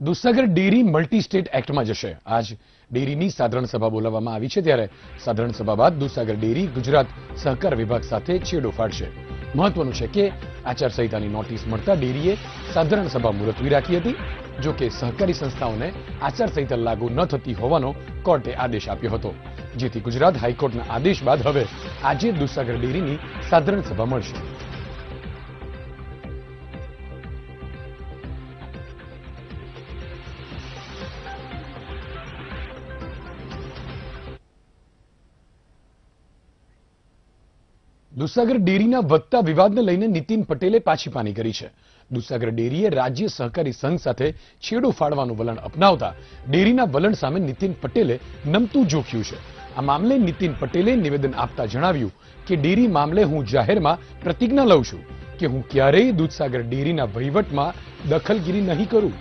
દુસ્સાગર dairy multi state એક્ટમાં જશે. આજ ડેરીની સાધારણ સભા બોલાવવામાં આવી છે ત્યારે સાધારણ સભા બાદ દુસાગર ડેરી ગુજરાત સહકાર વિભાગ સાથે છેડો ફાડશે. મહત્વનું છે કે આચારસંહિતાની નોટિસ મળતા ડેરીએ સાધારણ સભા મુલતવી રાખી હતી, જો કે સહકારી સંસ્થાઓને આચારસંહિતા લાગુ ન થતી હોવાનો કોર્ટે આદેશ આપ્યો હતો. જેથી ગુજરાત હાઈકોર્ટના આદેશ બાદ હવે આજે દુસાગર ડેરીની સાધારણ સભા મળશે. દુસાગર ડેરીના વધતા વિવાદને લઈને નીતિન પટેલે પાછી પાની કરી છે. દુસાગર ડેરીએ રાજ્ય સહકારી સંઘ સાથે છેડો ફાડવાનું વલણ અપનાવતા ડેરીના વલણ સામે નીતિન પટેલે નમતું જોખ્યું છે. આ મામલે નીતિન પટેલે નિવેદન આપતા જણાવ્યું કે ડેરી મામલે હું જાહેરમાં પ્રતિજ્ઞા લઉં છું કે હું ક્યારેય દૂધસાગર ડેરીના વહીવટમાં દખલગીરી નહીં કરું.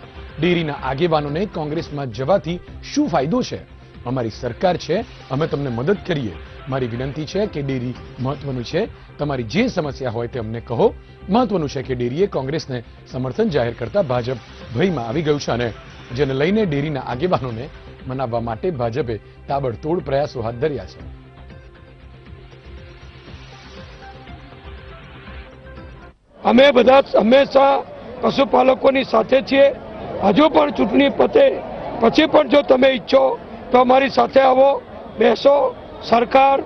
ડેરીના આગેવાનોને કોંગ્રેસમાં જવાથી શું ફાયદો છે? અમારી સરકાર છે, અમે તમને મદદ કરીએ. મારી વિનંતી છે કે ડેરી મહત્વનું છે. તમારી જે સમસ્યા હોય તે અમને કહો. મહત્વનું છે કે ડેરીએ કોંગ્રેસને સમર્થન જાહેર કરતા ભાજપ ભયમાં આવી ગયું છે અને જેને લઈને ડેરીના આગેવાનોને મનાવવા માટે ભાજપે તાબડતોડ પ્રયાસો હાથ ધર્યા છે. અમે બધા હંમેશા પશુપાલકોની સાથે છીએ. હજુ પણ ચૂંટણી પતે, પછી પણ જો તમે ઈચ્છો તો અમારી સાથે આવો, બેસો. સરકાર,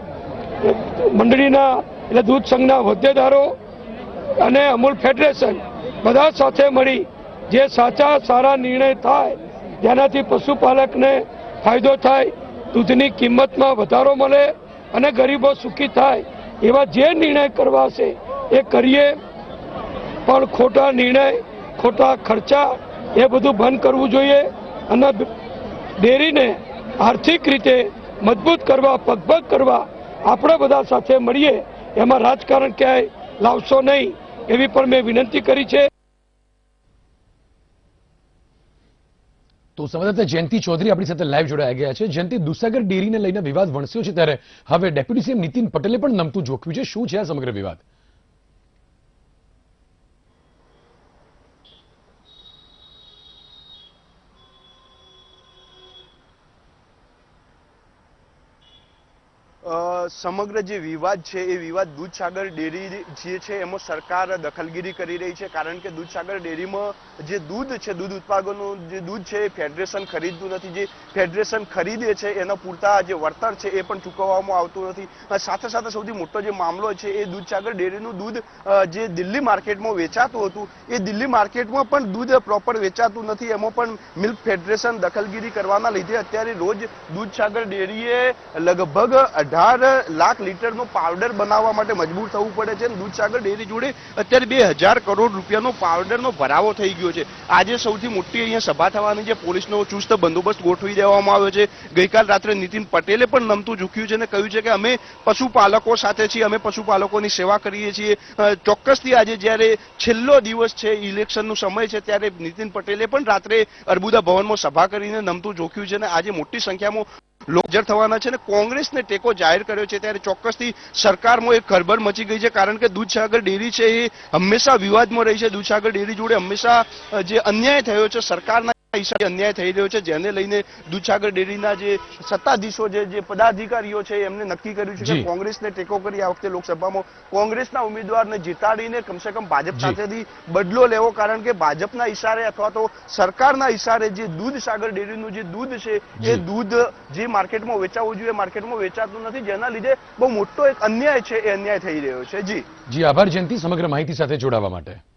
મંડળીના, એટલે દૂધ સંઘના હોદ્દેદારો અને અમૂલ ફેડરેશન બધા સાથે મળી જે સાચા, સારા નિર્ણય થાય, જેનાથી પશુપાલકને ફાયદો થાય, દૂધની કિંમતમાં વધારો મળે અને ગરીબો સુખી થાય, એવા જે નિર્ણય કરવા છે એ કરીએ. પણ ખોટા નિર્ણય, ખોટા ખર્ચા એ બધું બંધ કરવું જોઈએ અને ડેરીને આર્થિક રીતે મજબૂત કરવા, પગભગ કરવા આપણે બધા સાથે મળીએ, એમાં રાજકારણ ક્યાંય લાવશો નહીં, એવી પણ મેં વિનંતી કરી છે. તો સંવાદદાતા જયંતિ ચૌધરી આપણી સાથે લાઈવ જોડાયા ગયા છે. જયંતિ, દુસાગર ડેરીને લઈને વિવાદ વણસ્યો છે ત્યારે. હવે ડેપ્યુટી સીએમ નીતિન પટેલે પણ નમતું જોખ્યું છે. શું છે આ સમગ્ર વિવાદ? સમગ્ર જે વિવાદ છે, એ વિવાદ દૂધસાગર ડેરી જે છે, એમાં સરકાર દખલગીરી કરી રહી છે. કારણ કે દૂધસાગર ડેરીમાં જે દૂધ છે, દૂધ ઉત્પાદકોનું જે દૂધ છે, એ ફેડરેશન ખરીદતું નથી. જે ફેડરેશન ખરીદે છે, એના પૂરતા જે વળતર છે, એ પણ ચૂકવવામાં આવતું નથી. સાથે સાથે સૌથી મોટો જે મામલો છે, એ દૂધસાગર ડેરીનું દૂધ જે દિલ્હી માર્કેટમાં વેચાતું હતું, એ દિલ્હી માર્કેટમાં પણ દૂધ પ્રોપર વેચાતું નથી. એમાં પણ મિલ્ક ફેડરેશન દખલગીરી કરવાના લીધે અત્યારે રોજ દૂધસાગર ડેરીએ લગભગ અઢાર લાખ લીટરનો પાવડર બનાવવા માટે મજબૂર થવું પડે છે દૂધસાગર ડેરી જોડે અત્યારે બે હજાર કરોડ રૂપિયાનો પાવડરનો ભરાવો થઈ ગયો છે. આજે સૌથી મોટી અહીંયા સભા થવાની છે. પોલીસનો ચુસ્ત બંદોબસ્ત ગોઠવી દેવામાં આવ્યો છે. ગઈકાલ રાત્રે નીતિન પટેલે પણ નમતું ઝૂક્યું છે અને કહ્યું છે કે અમે પશુપાલકો સાથે છીએ. અમે પશુપાલકોની સેવા કરીએ છીએ. ચોક્કસથી આજે જ્યારે છેલ્લો દિવસ છે, ઇલેક્શનનો સમય છે, ત્યારે નીતિન પટેલે પણ રાત્રે અર્બુદા ભવનમાં સભા કરીને નમતું ઝોક્યું છે અને આજે મોટી સંખ્યામાં લોકો હાજર થવાના છે અને કોંગ્રેસને ટેકો જાહેર કર્યો છે ત્યારે ચોક્કસથી સરકારમાં એક ખળબળ મચી ગઈ છે કારણ કે દૂધસાગર ડેરી છે એ હંમેશા વિવાદમાં રહી છે. દૂધસાગર ડેરી જોડે હંમેશા જે અન્યાય થયો છે, સરકારના હિસાબે અન્યાય થઈ રહ્યો છે જેને લઈને દૂધસાગર ડેરીના જે સત્તાધીશો છે જે પદાધિકારીઓ છે એમને નક્કી કર્યું છે કે કોંગ્રેસને ટેકો કરી આ વખતે લોકસભામાં કોંગ્રેસના ઉમેદવારને જીતાડીને કમસે કમ ભાજપ સાથેથી બદલો લેવો કારણ કે ભાજપના ઈશારે અથવા તો સરકારના ઈશારે જે દૂધસાગર ડેરીનું જે દૂધ છે એ દૂધ જે માર્કેટમાં વેચાવું જોઈએ માર્કેટમાં વેચાતું નથી જેના લીધે બહુ મોટો એક અન્યાય છે એ અન્યાય થઈ રહ્યો છે. જી. જી આભાર જયંતિ સમગ્ર માહિતી સાથે જોડાવા માટે.